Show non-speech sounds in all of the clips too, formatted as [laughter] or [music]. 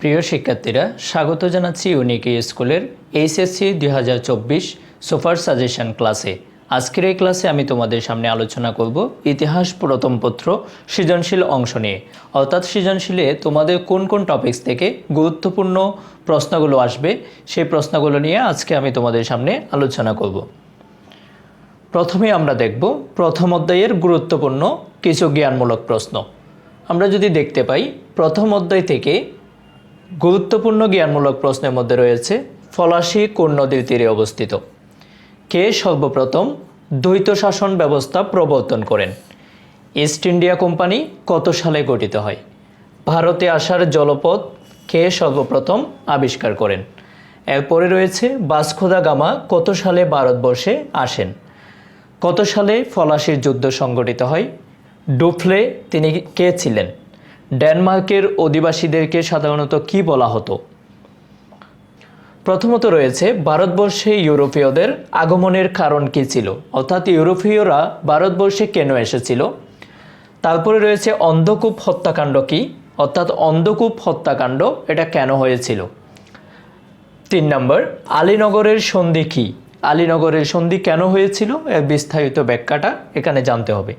প্রিয় শিক্ষার্থীরা, স্বাগত জানাচ্ছি ইউনিক স্কুলের এইচএসসি দুই হাজার চব্বিশ সুপার সাজেশন ক্লাসে। আজকের এই ক্লাসে আমি তোমাদের সামনে আলোচনা করব ইতিহাস প্রথম পত্র সৃজনশীল অংশ নিয়ে। অর্থাৎ সৃজনশীলে তোমাদের কোন কোন টপিকস থেকে গুরুত্বপূর্ণ প্রশ্নগুলো আসবে, সেই প্রশ্নগুলো নিয়ে আজকে আমি তোমাদের সামনে আলোচনা করব। প্রথমে আমরা দেখব প্রথম অধ্যায়ের গুরুত্বপূর্ণ কিছু জ্ঞানমূলক প্রশ্ন। আমরা যদি দেখতে পাই, প্রথম অধ্যায় থেকে গুরুত্বপূর্ণ জ্ঞানমূলক প্রশ্নের মধ্যে রয়েছে ফলাশি কোন নদীর তীরে অবস্থিত? কে সর্বপ্রথম দ্বৈত শাসন ব্যবস্থা প্রবর্তন করেন? ইস্ট ইন্ডিয়া কোম্পানি কত সালে গঠিত হয়? ভারতে আসার জলপথ কে সর্বপ্রথম আবিষ্কার করেন? এরপরে রয়েছে বাসকোদা গামা কত সালে ভারতবর্ষে আসেন? কত সালে ফলাশির যুদ্ধ সংগঠিত হয়? ডুফলে তিনি কে ছিলেন? ডেনমার্কের অধিবাসীদেরকে সাধারণত কি বলা হতো? প্রথমত রয়েছে, ভারতবর্ষে ইউরোপীয়দের আগমনের কারণ কী ছিল? অর্থাৎ ইউরোপীয়রা ভারতবর্ষে কেন এসেছিল? তারপরে রয়েছে, অন্ধকূপ হত্যাকাণ্ড কী? অর্থাৎ অন্ধকূপ হত্যাকাণ্ড এটা কেন হয়েছিল? তিন নম্বর, আলীনগরের সন্ধি কী? আলীনগরের সন্ধি কেন হয়েছিল? এর বিস্তারিত ব্যাখ্যাটা এখানে জানতে হবে।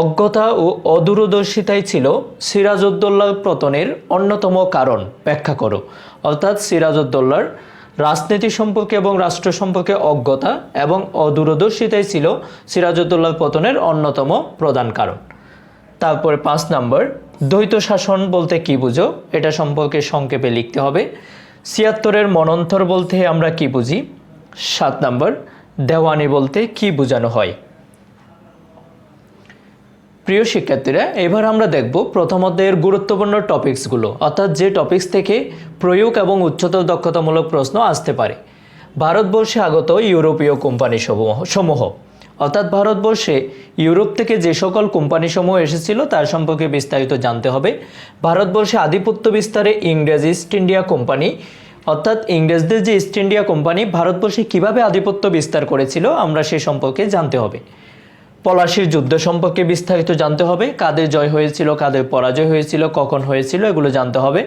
অজ্ঞতা ও অদূরদর্শিতাই ছিল সিরাজউদ্দৌলার পতনের অন্যতম কারণ। ব্যাখ্যা করো। অর্থাৎ সিরাজউদ্দৌলার রাজনীতি সম্পর্কে এবং রাষ্ট্র সম্পর্কে অজ্ঞতা এবং অদূরদর্শিতাই ছিল সিরাজউদ্দৌলার পতনের অন্যতম প্রধান কারণ। তারপরে পাঁচ নম্বর, দ্বৈত শাসন বলতে কি বুঝো? এটা সম্পর্কে সংক্ষেপে লিখতে হবে। ছিয়াত্তরের মনন্তর বলতে আমরা কি বুঝি? সাত নম্বর, দেওয়ানি বলতে কি বোঝানো হয়? প্রিয় শিক্ষার্থীরা, এবার আমরা দেখব প্রথম অধ্যায়ের গুরুত্বপূর্ণ টপিকসগুলো অর্থাৎ যে টপিকস থেকে প্রয়োগ এবং উচ্চতর দক্ষতামূলক প্রশ্ন আসতে পারে। ভারতবর্ষে আগত ইউরোপীয় কোম্পানি সমূহ সমূহ, অর্থাৎ ভারতবর্ষে ইউরোপ থেকে যে সকল কোম্পানি সমূহ এসেছিল, তার সম্পর্কে বিস্তারিত জানতে হবে। ভারতবর্ষে আধিপত্য বিস্তারে ইংরেজ ইস্ট ইন্ডিয়া কোম্পানি অর্থাৎ ইংরেজদের যে ইস্ট ইন্ডিয়া কোম্পানি ভারতবর্ষে কীভাবে আধিপত্য বিস্তার করেছিল, আমরা সে সম্পর্কে জানতে হবে। পলাশির যুদ্ধ সম্পর্কে বিস্তারিত জানতে হবে। কাদের জয় হয়েছিল, কাদের পরাজয় হয়েছিল, কখন হয়েছিল, এগুলো জানতে হবে।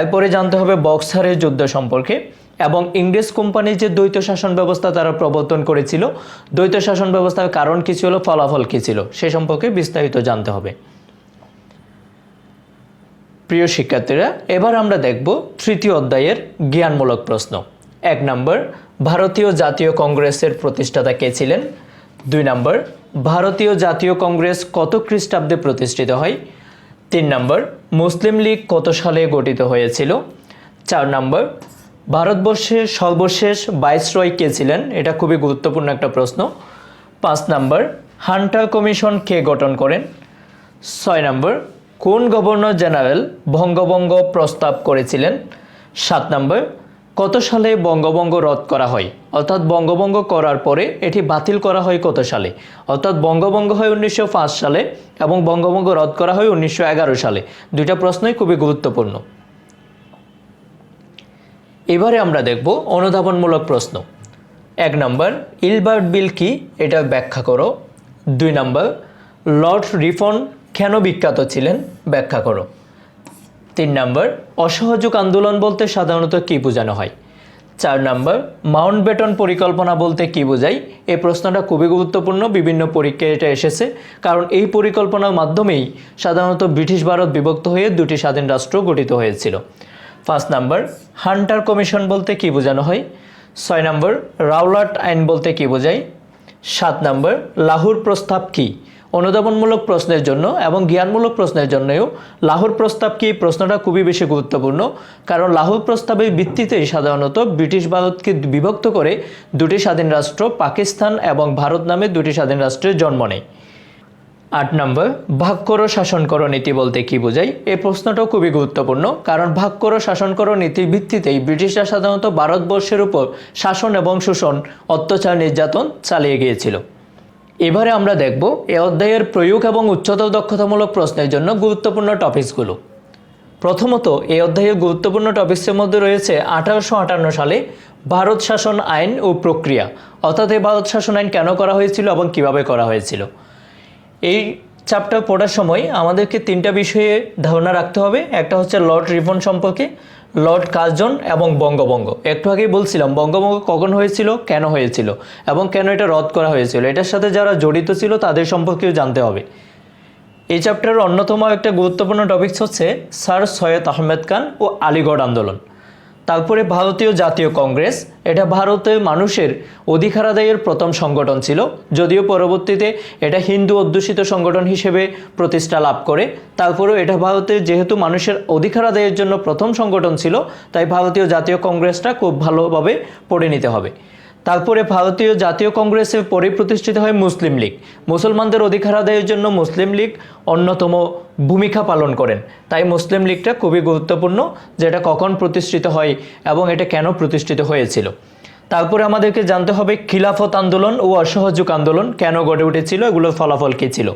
এরপরে জানতে হবে বক্সারের যুদ্ধ সম্পর্কে এবং ইংরেজ কোম্পানির যে দ্বৈত শাসন ব্যবস্থা তারা প্রবর্তন করেছিল, দ্বৈত শাসন ব্যবস্থার কারণ কী ছিল, ফলাফল কী ছিল, সে সম্পর্কে বিস্তারিত জানতে হবে। প্রিয় শিক্ষার্থীরা, এবার আমরা দেখব তৃতীয় অধ্যায়ের জ্ঞানমূলক প্রশ্ন। এক নম্বর, ভারতীয় জাতীয় কংগ্রেসের প্রতিষ্ঠাতা কে ছিলেন? দুই নম্বর ভারতীয় জাতীয় কংগ্রেস কত খ্রিস্টাব্দে প্রতিষ্ঠিত হয়? তিন নম্বর, মুসলিম লীগ কত সালে গঠিত হয়েছিল? চার নম্বর ভারতবর্ষের সর্বশেষ ভাইসরয় কে ছিলেন? এটা খুবই গুরুত্বপূর্ণ একটা প্রশ্ন। পাঁচ নম্বর, হান্টার কমিশন কে গঠন করেন? ছয় নম্বর, কোন গভর্নর জেনারেল বঙ্গভঙ্গ প্রস্তাব করেছিলেন? সাত নম্বর কত সালে বঙ্গভঙ্গ রদ করা হয়? অর্থাৎ বঙ্গভঙ্গ করার পরে এটি বাতিল করা হয় কত সালে? অর্থাৎ বঙ্গভঙ্গ হয় উনিশশো পাঁচ সালে এবং বঙ্গভঙ্গ রদ করা হয় উনিশশো এগারো সালে। দুইটা প্রশ্নই খুবই গুরুত্বপূর্ণ। এবারে আমরা দেখব অনুধাবনমূলক প্রশ্ন। এক নম্বর, ইলবার্ট বিল কি? এটা ব্যাখ্যা করো। দুই নম্বর, লর্ড রিফন কেন বিখ্যাত ছিলেন? ব্যাখ্যা করো। তিন নম্বর, অসহযোগ আন্দোলন বলতে সাধারণত কী বোঝানো হয়? চার নম্বর, মাউন্ট বেটন পরিকল্পনা বলতে কী বোঝায়? এই প্রশ্নটা খুবই গুরুত্বপূর্ণ, বিভিন্ন পরীক্ষায় এটা এসেছে। কারণ এই পরিকল্পনার মাধ্যমেই সাধারণত ব্রিটিশ ভারত বিভক্ত হয়ে দুটি স্বাধীন রাষ্ট্র গঠিত হয়েছিল। ফার্স্ট নাম্বার, হান্টার কমিশন বলতে কী বোঝানো হয়? ছয় নম্বর, রাওলাট আইন বলতে কী বোঝায়? সাত নম্বর, লাহোর প্রস্তাব কী? অনুধাবনমূলক প্রশ্নের জন্য এবং জ্ঞানমূলক প্রশ্নের জন্যও লাহোর প্রস্তাব কি প্রশ্নটা খুবই বেশি গুরুত্বপূর্ণ? কারণ লাহোর প্রস্তাবের ভিত্তিতেই সাধারণত ব্রিটিশ ভারতকে বিভক্ত করে দুটি স্বাধীন রাষ্ট্র, পাকিস্তান এবং ভারত নামে দুটি স্বাধীন রাষ্ট্রের জন্ম নেয়। আট নম্বর ভাগ করো শাসন করো নীতি বলতে কি বোঝায়? এই প্রশ্নটাও খুবই গুরুত্বপূর্ণ, কারণ ভাগ করো শাসন করো নীতির ভিত্তিতেই ব্রিটিশরা সাধারণত ভারতবর্ষের উপর শাসন এবং শোষণ, অত্যাচার, নির্যাতন চালিয়ে গিয়েছিল। এবারে আমরা দেখব এ অধ্যায়ের প্রয়োগ এবং উচ্চতর দক্ষতামূলক প্রশ্নের জন্য গুরুত্বপূর্ণ টপিকসগুলো। প্রথমত, এই অধ্যায়ের গুরুত্বপূর্ণ টপিকসের মধ্যে রয়েছে আঠারোশো আটান্ন সালে ভারত শাসন আইন ও প্রক্রিয়া, অর্থাৎ এই ভারত শাসন আইন কেন করা হয়েছিল এবং কীভাবে করা হয়েছিল। এই চ্যাপ্টার পড়ার সময় আমাদেরকে তিনটা বিষয়ে ধারণা রাখতে হবে। একটা হচ্ছে লর্ড রিভন সম্পর্কে লর্ড কার্জন এবং বঙ্গবঙ্গ একটু আগেই বলছিলাম বঙ্গবঙ্গ কখন হয়েছিল, কেন হয়েছিল, এবং কেন এটা রদ করা হয়েছিল, এটার সাথে যারা জড়িত ছিল তাদের সম্পর্কেও জানতে হবে। এই চ্যাপ্টারের অন্যতম একটা গুরুত্বপূর্ণ টপিকস হচ্ছে, স্যার সৈয়দ আহমেদ খান ও আলিগড় আন্দোলন। তারপরে ভারতীয় জাতীয় কংগ্রেস, এটা ভারতের মানুষের অধিকার আদায়ের প্রথম সংগঠন ছিল, যদিও পরবর্তীতে এটা হিন্দু অধ্যুষিত সংগঠন হিসেবে প্রতিষ্ঠা লাভ করে। তারপরেও এটা ভারতে যেহেতু মানুষের অধিকার আদায়ের জন্য প্রথম সংগঠন ছিল, তাই ভারতীয় জাতীয় কংগ্রেসটা খুব ভালোভাবে পড়ে নিতে হবে। তারপরে ভারতীয় জাতীয় কংগ্রেসের পরে প্রতিষ্ঠিত হয় মুসলিম লীগ। মুসলমানদের অধিকার আদায়ের জন্য মুসলিম লীগ অন্যতম ভূমিকা পালন করেন। তাই মুসলিম লীগটা খুবই গুরুত্বপূর্ণ, যেটা কখন প্রতিষ্ঠিত হয় এবং এটা কেন প্রতিষ্ঠিত হয়েছিল। তারপরে আমাদেরকে জানতে হবে খিলাফত আন্দোলন ও অসহযোগ আন্দোলন কেন গড়ে উঠেছিল, এগুলোর ফলাফল কী ছিল।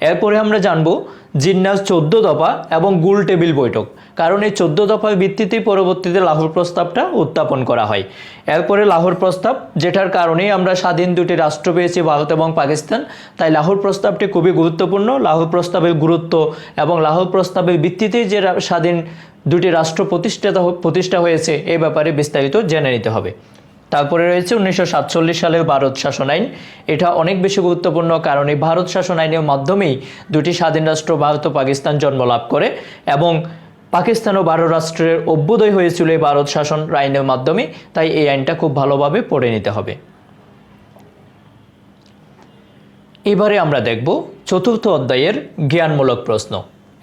এরপরে আমরা জানব জিন্নাস চোদ্দ দফা এবং গুল টেবিল বৈঠক। কারণ এই চোদ্দ দফার ভিত্তিতেই পরবর্তীতে লাহোর প্রস্তাবটা উত্থাপন করা হয়। এরপরে লাহোর প্রস্তাব, যেটার কারণেই আমরা স্বাধীন দুটি রাষ্ট্র পেয়েছি, ভারত এবং পাকিস্তান। তাই লাহোর প্রস্তাবটি খুবই গুরুত্বপূর্ণ। লাহোর প্রস্তাবের গুরুত্ব এবং লাহোর প্রস্তাবের ভিত্তিতেই যে স্বাধীন দুটি রাষ্ট্র প্রতিষ্ঠিত হ- প্রতিষ্ঠা হয়েছে, এ ব্যাপারে বিস্তারিত জেনে নিতে হবে। তারপরে রয়েছে উনিশশো সাতচল্লিশ সালের ভারত শাসন আইন। এটা অনেক বেশি গুরুত্বপূর্ণ কারণ এই ভারত শাসন আইনের মাধ্যমেই দুটি স্বাধীন রাষ্ট্র, ভারত ও পাকিস্তান জন্ম লাভ করে এবং পাকিস্তান ও ভারত রাষ্ট্রের অভ্যুদয় হয়েছিল এই ভারত শাসন আইনের মাধ্যমে। তাই এই আইনটা খুব ভালোভাবে পড়ে নিতে হবে। এবারে আমরা দেখব চতুর্থ অধ্যায়ের জ্ঞানমূলক প্রশ্ন।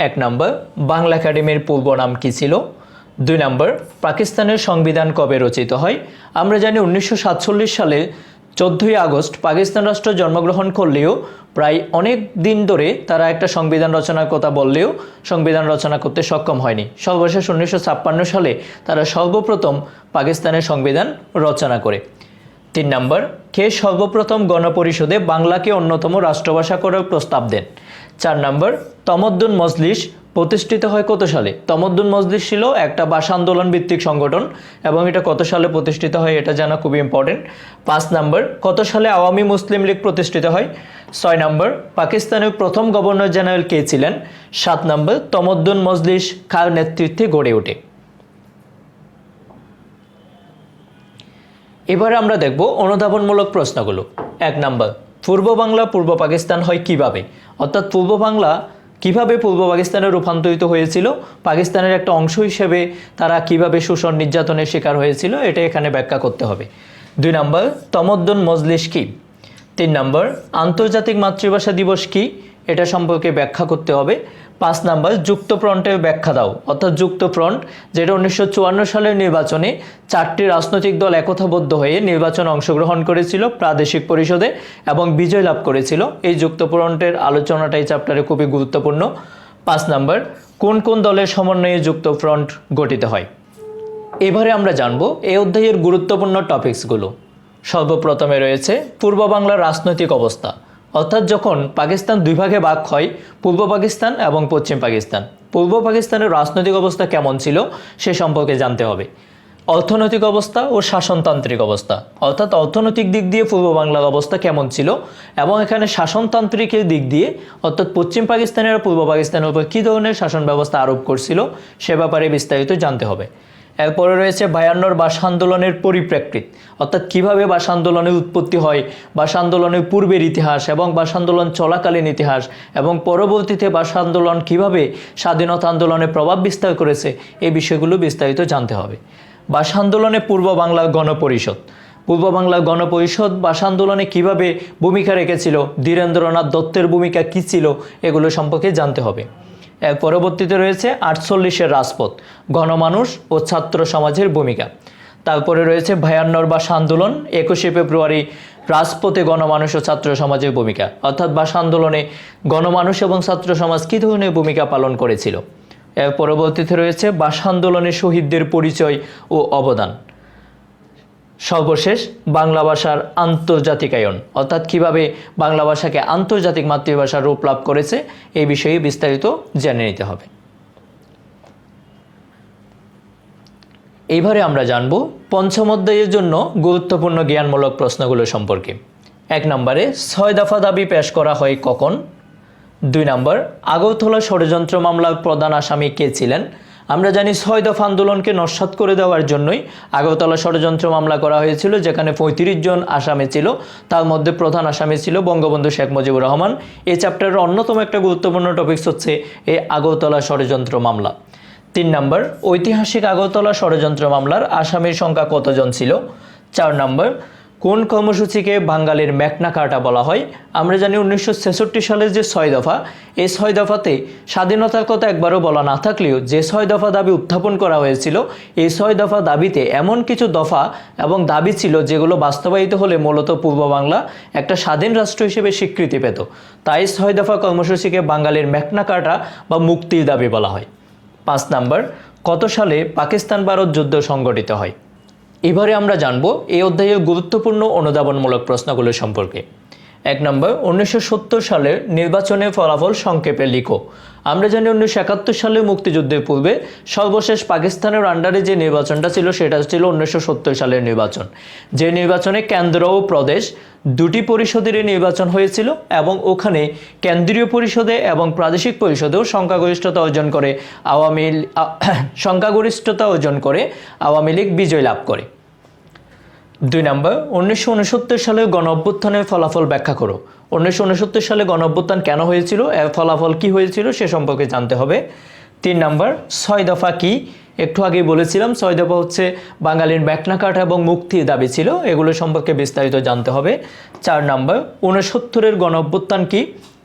এক নম্বর, বাংলা একাডেমির পূর্ব নাম কী ছিল? দুই নম্বর, পাকিস্তানের সংবিধান কবে রচিত হয়? আমরা জানি উনিশশো সাতচল্লিশ সালে চোদ্দোই আগস্ট পাকিস্তান রাষ্ট্র জন্মগ্রহণ করলেও প্রায় অনেক দিন ধরে তারা একটা সংবিধান রচনার কথা বললেও সংবিধান রচনা করতে সক্ষম হয়নি। সর্বশেষ উনিশশো ছাপ্পান্ন সালে তারা সর্বপ্রথম পাকিস্তানের সংবিধান রচনা করে। তিন নম্বর, কে সর্বপ্রথম গণপরিষদে বাংলাকে অন্যতম রাষ্ট্রভাষা করার প্রস্তাব দেন? চার নম্বর, তমদ্দুন মজলিস প্রতিষ্ঠিত হয় কত সালে? তমদ্দুন মজলিস ছিল একটা ভাষা আন্দোলন ভিত্তিক সংগঠন এবং এটা কত সালে প্রতিষ্ঠিত হয় এটা জানা খুবই ইম্পর্টেন্ট পাঁচ নম্বর, কত সালে আওয়ামী মুসলিম লীগ প্রতিষ্ঠিত হয়? ছয় নম্বর, পাকিস্তানের প্রথম গভর্নর জেনারেল কে ছিলেন? সাত নম্বর, তমদ্দুন মজলিস কার নেতৃত্বে গড়ে ওঠে? এবারে আমরা দেখব অনুধাবনমূলক প্রশ্নগুলো। এক নাম্বার পূর্ব বাংলা, পূর্ব পাকিস্তান হয় কীভাবে? অর্থাৎ পূর্ব বাংলা কীভাবে পূর্ব পাকিস্তানে রূপান্তরিত হয়েছিল? পাকিস্তানের একটা অংশ হিসেবে তারা কীভাবে শোষণ নির্যাতনের শিকার হয়েছিল? এটা এখানে ব্যাখ্যা করতে হবে। দুই নম্বর, তমদ্দন মজলিস কি? তিন নম্বর, আন্তর্জাতিক মাতৃভাষা দিবস কি? এটা সম্পর্কে ব্যাখ্যা করতে হবে। পাঁচ নাম্বার, যুক্ত ফ্রন্টের ব্যাখ্যা দাও। অর্থাৎ যুক্ত ফ্রন্ট, যেটা উনিশশো চুয়ান্ন সালের নির্বাচনে চারটি রাজনৈতিক দল একথাবদ্ধ হয়ে নির্বাচনে অংশগ্রহণ করেছিল প্রাদেশিক পরিষদে এবং বিজয় লাভ করেছিল। এই যুক্ত ফ্রন্টের আলোচনাটা এই চ্যাপ্টারে খুবই গুরুত্বপূর্ণ। পাঁচ নাম্বার, কোন কোন দলের সমন্বয়ে যুক্ত ফ্রন্ট গঠিত হয়? এবারে আমরা জানব এই অধ্যায়ের গুরুত্বপূর্ণ টপিকসগুলো সর্বপ্রথমে রয়েছে পূর্ব বাংলার রাজনৈতিক অবস্থা। অর্থাৎ যখন পাকিস্তান দুই ভাগে ভাগ হয়, পূর্ব পাকিস্তান এবং পশ্চিম পাকিস্তান। পূর্ব পাকিস্তানের রাজনৈতিক অবস্থা কেমন ছিল, সে সম্পর্কে জানতে হবে। অর্থনৈতিক অবস্থা ও শাসনতান্ত্রিক অবস্থা। অর্থাৎ অর্থনৈতিক দিক দিয়ে পূর্ব বাংলার অবস্থা কেমন ছিল এবং এখানে শাসনতান্ত্রিকের দিক দিয়ে, অর্থাৎ পশ্চিম পাকিস্তানের পূর্ব পাকিস্তানের উপর কী ধরনের শাসন ব্যবস্থা আরোপ করছিল, সে ব্যাপারে বিস্তারিত জানতে হবে। এরপরে রয়েছে বায়ান্নর ভাষা আন্দোলনের পরিপ্রেক্ষিত। অর্থাৎ কীভাবে ভাষা আন্দোলনের উৎপত্তি হয় ভাষা আন্দোলনের পূর্বের ইতিহাস এবং ভাষা আন্দোলন চলাকালীন ইতিহাস এবং পরবর্তীতে ভাষা আন্দোলন কীভাবে স্বাধীনতা আন্দোলনে প্রভাব বিস্তার করেছে এই বিষয়গুলো বিস্তারিত জানতে হবে। ভাষা আন্দোলনে পূর্ব বাংলার গণপরিষদ। পূর্ব বাংলার গণপরিষদ ভাষা আন্দোলনে কীভাবে ভূমিকা রেখেছিল, ধীরেন্দ্রনাথ দত্তের ভূমিকা কী ছিল, এগুলো সম্পর্কে জানতে হবে। এর পরবর্তীতে রয়েছে আটচল্লিশের রাজপথ, গণমানুষ ও ছাত্র সমাজের ভূমিকা। তারপরে রয়েছে ভায়ান্নর ভাষা আন্দোলন, একুশে ফেব্রুয়ারি রাজপথে গণমানুষ ও ছাত্র সমাজের ভূমিকা। অর্থাৎ ভাষা আন্দোলনে গণমানুষ এবং ছাত্র সমাজ কী ধরনের ভূমিকা পালন করেছিল? এর পরবর্তীতে রয়েছে ভাষা আন্দোলনে শহীদদের পরিচয় ও অবদান। সর্বশেষ বাংলা ভাষার আন্তর্জাতিকায়ন। অর্থাৎ কীভাবে বাংলা ভাষাকে আন্তর্জাতিক মাতৃভাষার রূপ লাভ করেছে, এই বিষয়ে বিস্তারিত জেনে নিতে হবে। এইবারে আমরা জানব পঞ্চম অধ্যায়ের জন্য গুরুত্বপূর্ণ জ্ঞানমূলক প্রশ্নগুলো সম্পর্কে। এক নম্বরে, ছয় দফা দাবি পেশ করা হয় কখন? দুই নম্বর, আগরতলা ষড়যন্ত্র মামলার প্রধান আসামি কে ছিলেন? আমরা জানি ছয় দফা আন্দোলনকে নস্বাত করে দেওয়ার জন্যই আগরতলা ষড়যন্ত্র মামলা করা হয়েছিল, যেখানে পঁয়ত্রিশ জন আসামি ছিল। তার মধ্যে প্রধান আসামি ছিল বঙ্গবন্ধু শেখ মুজিবুর রহমান। এই চ্যাপ্টারের অন্যতম একটা গুরুত্বপূর্ণ টপিকস হচ্ছে এই আগরতলা ষড়যন্ত্র মামলা। তিন নম্বর, ঐতিহাসিক আগরতলা ষড়যন্ত্র মামলার আসামির সংখ্যা কতজন ছিল? চার নম্বর কোন কর্মসূচিকে বাঙালির ম্যাকনা কার্টা বলা হয়? আমরা জানি উনিশশো ছেষট্টি সালের যে ছয় দফা, এই ছয় দফাতে স্বাধীনতার কথা একবারও বলা না থাকলেও যে ছয় দফা দাবি উত্থাপন করা হয়েছিল, এই ছয় দফা দাবিতে এমন কিছু দফা এবং দাবি ছিল যেগুলো বাস্তবায়িত হলে মূলত পূর্ব বাংলা একটা স্বাধীন রাষ্ট্র হিসেবে স্বীকৃতি পেত। তাই ছয় দফা কর্মসূচিকে বাঙালির ম্যাকনা কার্টা বা মুক্তির দাবি বলা হয়। পাঁচ নাম্বার, কত সালে পাকিস্তান ভারত যুদ্ধ সংগঠিত হয়? এবারে আমরা জানব এই অধ্যায়ের গুরুত্বপূর্ণ অনুধাবনমূলক প্রশ্নগুলো সম্পর্কে। এক নম্বর, উনিশশো সত্তর সালের নির্বাচনের ফলাফল সংক্ষেপে লিখো। আমরা জানি উনিশশো একাত্তর সালে মুক্তিযুদ্ধের পূর্বে সর্বশেষ পাকিস্তানের আন্ডারে যে নির্বাচনটা ছিল, সেটা ছিল উনিশশো সত্তর সালের নির্বাচন। যে নির্বাচনে কেন্দ্র ও প্রদেশ দুটি পরিষদেরই নির্বাচন হয়েছিল এবং ওখানে কেন্দ্রীয় পরিষদে এবং প্রাদেশিক পরিষদেও সংখ্যাগরিষ্ঠতা অর্জন করে আওয়ামী [clears throat] সংখ্যাগরিষ্ঠতা অর্জন করে আওয়ামী লীগ বিজয় লাভ করে। দুই নম্বর, উনিশশো উনসত্তর সালের গণ অভ্যুত্থানের ফলাফল ব্যাখ্যা করো। উনিশশো উনসত্তর সালে গণ অভ্যুত্থান কেন হয়েছিল? এর ফলাফল কি হয়েছিল সে সম্পর্কে জানতে হবে। তিন নম্বর, ছয় দফা কি? একটু আগেই বলেছিলাম, ছয় দফা হচ্ছে বাঙালির ব্যাকনাকাট এবং মুক্তির দাবি ছিল, এগুলো সম্পর্কে বিস্তারিত জানতে হবে। চার নম্বর, উনসত্তরের গণ অভ্যুত্থান কি?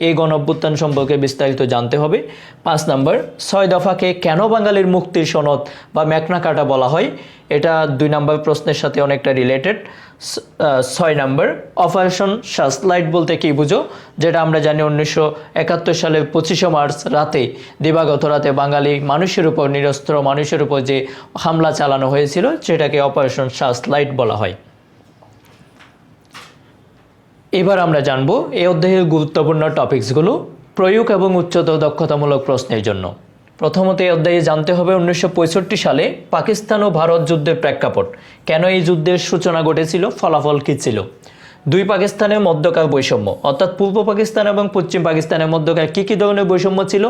এই গণ অভ্যুত্থান সম্পর্কে বিস্তারিত জানতে হবে। পাঁচ নম্বর, ছয় দফাকে কেন বাঙালির মুক্তির সনদ বা ম্যাকনা কাটা বলা হয়? এটা দুই নম্বর প্রশ্নের সাথে অনেকটা রিলেটেড ছয় নম্বর, অপারেশন সাসলাইট বলতে কি বুঝো? যেটা আমরা জানি উনিশশো একাত্তর সালের পঁচিশে মার্চ রাতে, দিবাগত রাতে বাঙালি মানুষের উপর, নিরস্ত্র মানুষের উপর যে হামলা চালানো হয়েছিল, সেটাকে অপারেশন সাসলাইট বলা হয়। এবার আমরা জানব এই অধ্যায়ের গুরুত্বপূর্ণ টপিকসগুলো, প্রয়োগ এবং উচ্চতর দক্ষতামূলক প্রশ্নের জন্য। প্রথমত এই অধ্যায়ে জানতে হবে উনিশশো পঁয়ষট্টি সালে পাকিস্তান ও ভারত যুদ্ধের প্রেক্ষাপট। কেন এই যুদ্ধের সূচনা ঘটেছিল, ফলাফল কী ছিল? দুই পাকিস্তানের মধ্যকার বৈষম্য, অর্থাৎ পূর্ব পাকিস্তান এবং পশ্চিম পাকিস্তানের মধ্যকার কী কী ধরনের বৈষম্য ছিল?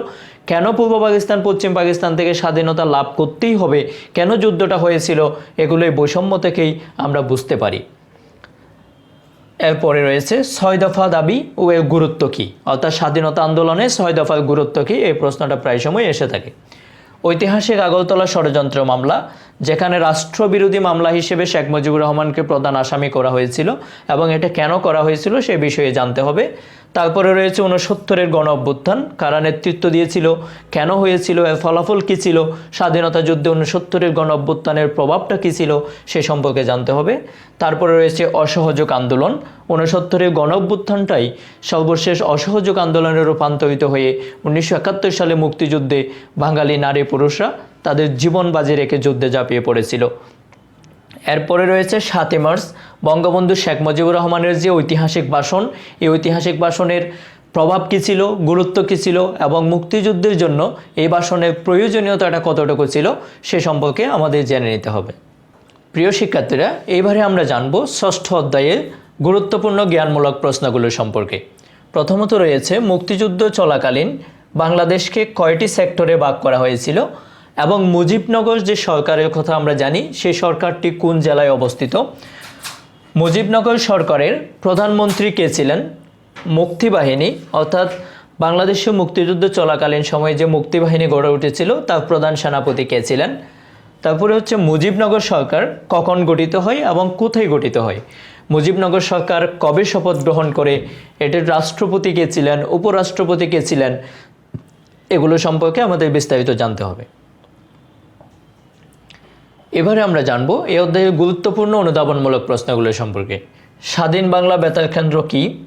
কেন পূর্ব পাকিস্তান, পশ্চিম পাকিস্তান থেকে স্বাধীনতা লাভ করতেই হবে? কেন যুদ্ধটা হয়েছিল? এগুলো এই বৈষম্য থেকেই আমরা বুঝতে পারি। এরপরে রয়েছে ছয় দফা দাবি ও এর গুরুত্ব কী? অর্থাৎ স্বাধীনতা আন্দোলনে ছয় দফার গুরুত্ব কী? এই প্রশ্নটা প্রায় সময় এসে থাকে। ঐতিহাসিক আগরতলা ষড়যন্ত্র মামলা যেখানে রাষ্ট্রবিরোধী মামলা হিসেবে শেখ মুজিবুর রহমানকে প্রধান আসামি করা হয়েছিল এবং এটা কেন করা হয়েছিল সে বিষয়ে জানতে হবে। তারপরে রয়েছে উনসত্তরের গণ অভ্যুত্থান কারা নেতৃত্ব দিয়েছিল? কেন হয়েছিল? এর ফলাফল কী ছিল? স্বাধীনতা যুদ্ধে উনসত্তরের গণ অভ্যুত্থানের প্রভাবটা কী ছিল? সে সম্পর্কে জানতে হবে। তারপরে রয়েছে অসহযোগ আন্দোলন। উনসত্তরের গণ অভ্যুত্থানটাই সর্বশেষ অসহযোগ আন্দোলনে রূপান্তরিত হয়ে উনিশশো একাত্তর সালে মুক্তিযুদ্ধে বাঙালি নারী পুরুষরা তাদের জীবন বাজি রেখে যুদ্ধে ঝাঁপিয়ে পড়েছিল। এরপরে রয়েছে সাতই মার্চ। বঙ্গবন্ধু শেখ মুজিবুর রহমানের যে ঐতিহাসিক ভাষণ, এই ঐতিহাসিক ভাষণের প্রভাব কী ছিল, গুরুত্ব কী ছিল এবং মুক্তিযুদ্ধের জন্য এই ভাষণের প্রয়োজনীয়তাটা কতটুকু ছিল, সে সম্পর্কে আমাদের জেনে নিতে হবে। প্রিয় শিক্ষার্থীরা, এইবারে আমরা জানব ষষ্ঠ অধ্যায়ের গুরুত্বপূর্ণ জ্ঞানমূলক প্রশ্নগুলো সম্পর্কে। প্রথমত রয়েছে, মুক্তিযুদ্ধ চলাকালীন বাংলাদেশকে কয়টি সেক্টরে ভাগ করা হয়েছিল? এবং মুজিবনগর যে সরকারের কথা আমরা জানি, সেই সরকারটি কোন জেলায় অবস্থিত? মুজিবনগর সরকারের প্রধানমন্ত্রী কে ছিলেন? মুক্তিবাহিনী, অর্থাৎ বাংলাদেশে মুক্তিযুদ্ধ চলাকালীন সময়ে যে মুক্তিবাহিনী গড়ে উঠেছিল, তার প্রধান সেনাপতি কে ছিলেন? তারপরে হচ্ছে মুজিবনগর সরকার কখন গঠিত হয় এবং কোথায় গঠিত হয়? মুজিবনগর সরকার কবে শপথ গ্রহণ করে? এটির রাষ্ট্রপতি কে ছিলেন? উপরাষ্ট্রপতি কে ছিলেন? এগুলো সম্পর্কে আমাদের বিস্তারিত জানতে হবে। এবারে আমরা জানব এ অধ্যায়ের গুরুত্বপূর্ণ অনুধাবনমূলক প্রশ্নগুলো সম্পর্কে। স্বাধীন বাংলা বেতার কেন্দ্র কি?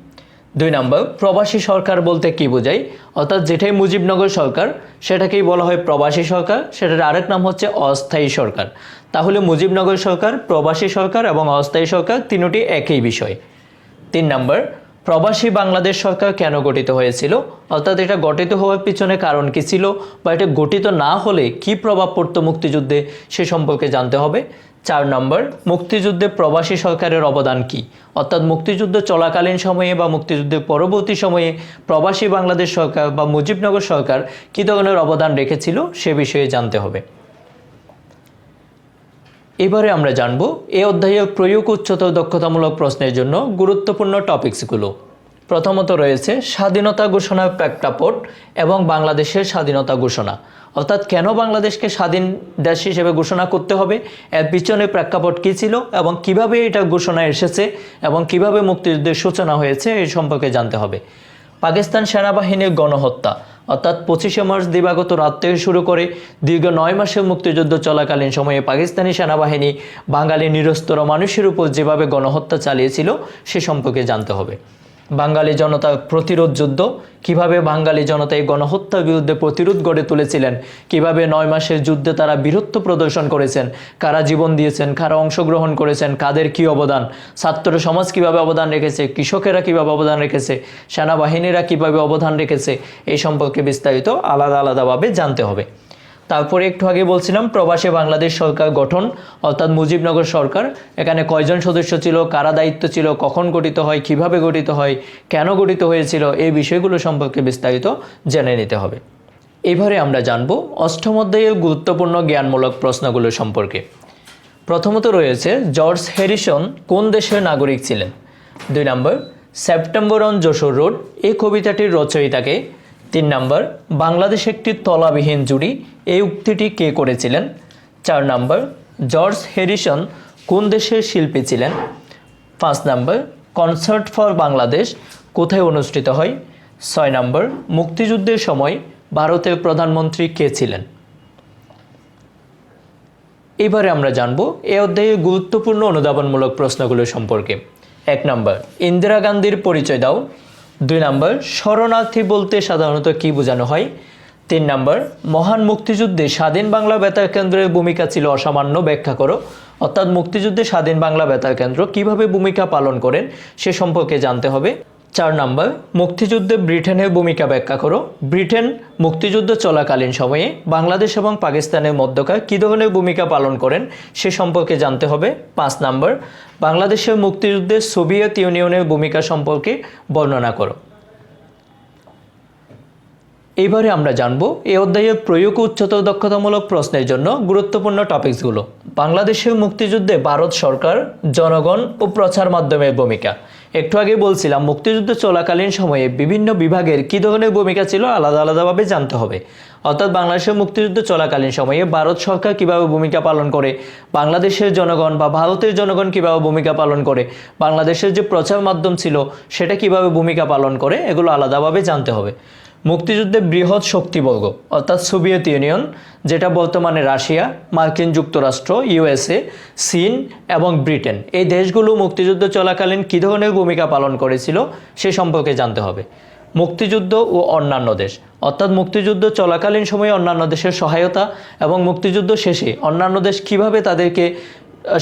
দুই নম্বর, প্রবাসী সরকার বলতে কি বোঝায়? অর্থাৎ যেটাই মুজিবনগর সরকার, সেটাকেই বলা হয় প্রবাসী সরকার, সেটার আরেক নাম হচ্ছে অস্থায়ী সরকার। তাহলে মুজিবনগর সরকার, প্রবাসী সরকার এবং অস্থায়ী সরকার তিনটি একই বিষয়। তিন নম্বর প্রবাসী বাংলাদেশ সরকার কেন গঠিত হয়েছিল? অর্থাৎ এটা গঠিত হওয়ার পিছনে কারণ কি ছিল? বা এটা গঠিত না হলে কি প্রভাব পড়ত মুক্তিযুদ্ধে? সে সম্পর্কে জানতে হবে। চার নম্বর, মুক্তিযুদ্ধে প্রবাসী সরকারের অবদান কি? অর্থাৎ মুক্তিযুদ্ধ চলাকালীন সময়ে বা মুক্তিযুদ্ধের পরবর্তী সময়ে প্রবাসী বাংলাদেশ সরকার বা মুজিবনগর সরকার কী ধরনের অবদান রেখেছিল? সে বিষয়ে জানতে হবে। এবারে আমরা জানব এ অধ্যায়ে প্রয়োগ উচ্চতর দক্ষতামূলক প্রশ্নের জন্য গুরুত্বপূর্ণ টপিকসগুলো। প্রথমত রয়েছে স্বাধীনতা ঘোষণার প্রেক্ষাপট এবং বাংলাদেশের স্বাধীনতা ঘোষণা। অর্থাৎ কেন বাংলাদেশকে স্বাধীন দেশ হিসেবে ঘোষণা করতে হবে? এর পিছনে প্রেক্ষাপট কী ছিল এবং কীভাবে এটা ঘোষণা এসেছে এবং কীভাবে মুক্তিযুদ্ধের সূচনা হয়েছে এই সম্পর্কে জানতে হবে। পাকিস্তান সেনাবাহিনীর গণহত্যা। অর্থাৎ পঁচিশে মার্চ দিবাগত রাত থেকে শুরু করে দীর্ঘ নয় মাসের মুক্তিযুদ্ধ চলাকালীন সময়ে পাকিস্তানি সেনাবাহিনী বাঙালি নিরস্তর মানুষের উপর যেভাবে গণহত্যা চালিয়েছিল, সে সম্পর্কে জানতে হবে। বাঙালি জনতার প্রতিরোধ যুদ্ধ, কীভাবে বাঙালি জনতা এই গণহত্যার বিরুদ্ধে প্রতিরোধ গড়ে তুলেছিলেন, কীভাবে নয় মাসের যুদ্ধে তারা বীরত্ব প্রদর্শন করেছেন, কারা জীবন দিয়েছেন, কারা অংশগ্রহণ করেছেন, কাদের কি অবদান, ছাত্র সমাজ কীভাবে অবদান রেখেছে, কৃষকেরা কীভাবে অবদান রেখেছে, সেনাবাহিনীরা কীভাবে অবদান রেখেছে, এই সম্পর্কে বিস্তারিত আলাদা আলাদাভাবে জানতে হবে। তারপরে একটু আগে বলছিলাম, প্রবাসী বাংলাদেশ সরকার গঠন, অর্থাৎ মুজিবনগর সরকার। এখানে কয়জন সদস্য ছিল, কারা দায়িত্ব ছিল, কখন গঠিত হয়, কীভাবে গঠিত হয়, কেন গঠিত হয়েছিল, এই বিষয়গুলো সম্পর্কে বিস্তারিত জেনে নিতে হবে। এবারে আমরা জানব অষ্টম অধ্যায়ের গুরুত্বপূর্ণ জ্ঞানমূলক প্রশ্নগুলো সম্পর্কে। প্রথমত রয়েছে, জর্জ হ্যারিসন কোন দেশের নাগরিক ছিলেন? দুই নম্বর, সেপ্টেম্বর অন যশোর রোড, এই কবিতাটির রচয়িতাকে তিন নম্বর, বাংলাদেশ একটি তলাবিহীন জুড়ি। এই উক্তিটি কে করেছিলেন? চার নম্বর, জর্জ হ্যারিসন কোন দেশের শিল্পী ছিলেন? পাঁচ নম্বর, কনসার্ট ফর বাংলাদেশ কোথায় অনুষ্ঠিত হয়? ছয় নম্বর, মুক্তিযুদ্ধের সময় ভারতের প্রধানমন্ত্রী কে ছিলেন? এবারে আমরা জানব এ অধ্যায়ে গুরুত্বপূর্ণ অনুধাবনমূলক প্রশ্নগুলো সম্পর্কে। এক নম্বর, ইন্দিরা গান্ধীর পরিচয় দাও। দুই নম্বর, শরণার্থী বলতে সাধারণত কি বোঝানো হয়? তিন নম্বর, মহান মুক্তিযুদ্ধে স্বাধীন বাংলা বেতার কেন্দ্রের ভূমিকা ছিল অসামান্য, ব্যাখ্যা করো। অর্থাৎ মুক্তিযুদ্ধে স্বাধীন বাংলা বেতার কেন্দ্র কীভাবে ভূমিকা পালন করেন সে সম্পর্কে জানতে হবে। চার নম্বর, মুক্তিযুদ্ধে ব্রিটেনের ভূমিকা ব্যাখ্যা করো। ব্রিটেন মুক্তিযুদ্ধ চলাকালীন সময়ে বাংলাদেশ এবং পাকিস্তানের মধ্যকার কী ধরনের ভূমিকা পালন করেন সে সম্পর্কে জানতে হবে। পাঁচ নম্বর, বাংলাদেশের মুক্তিযুদ্ধে সোভিয়েত ইউনিয়নের ভূমিকা সম্পর্কে বর্ণনা করো। এবারে আমরা জানব এই অধ্যায়ের প্রয়োগ উচ্চতর দক্ষতামূলক প্রশ্নের জন্য গুরুত্বপূর্ণ টপিকসগুলো। বাংলাদেশের মুক্তিযুদ্ধে ভারত সরকার, জনগণ ও প্রচার মাধ্যমের ভূমিকা। একটু আগে বলছিলাম, মুক্তিযুদ্ধ চলাকালীন সময়ে বিভিন্ন বিভাগের কী ধরনের ভূমিকা ছিল আলাদা আলাদাভাবে জানতে হবে। অর্থাৎ বাংলাদেশের মুক্তিযুদ্ধ চলাকালীন সময়ে ভারত সরকার কীভাবে ভূমিকা পালন করে, বাংলাদেশের জনগণ বা ভারতের জনগণ কীভাবে ভূমিকা পালন করে, বাংলাদেশের যে প্রচার মাধ্যম ছিল সেটা কীভাবে ভূমিকা পালন করে, এগুলো আলাদাভাবে জানতে হবে। মুক্তিযুদ্ধে বৃহৎ শক্তিবর্গ, অর্থাৎ সোভিয়েত ইউনিয়ন, যেটা বর্তমানে রাশিয়া, মার্কিন যুক্তরাষ্ট্র, ইউএসএ, চীন এবং ব্রিটেন। এই দেশগুলো মুক্তিযুদ্ধ চলাকালীন কী ধরনের ভূমিকা পালন করেছিল, সে সম্পর্কে জানতে হবে। মুক্তিযুদ্ধ ও অন্যান্য দেশ, অর্থাৎ মুক্তিযুদ্ধ চলাকালীন সময়ে অন্যান্য দেশের সহায়তা এবং মুক্তিযুদ্ধ শেষে অন্যান্য দেশ কীভাবে তাদেরকে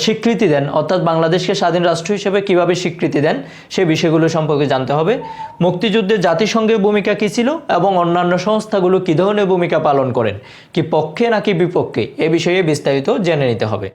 স্বীকৃতি দেন। অর্থাৎ বাংলাদেশকে স্বাধীন রাষ্ট্র হিসেবে কীভাবে স্বীকৃতি দেন, সে বিষয়গুলো সম্পর্কে জানতে হবে। মুক্তিযুদ্ধে জাতিসংঘের ভূমিকা কী ছিল এবং অন্যান্য সংস্থাগুলো কী ধরনের ভূমিকা পালন করেন, কি পক্ষে নাকি বিপক্ষে, এ বিষয়ে বিস্তারিত জেনে নিতে হবে।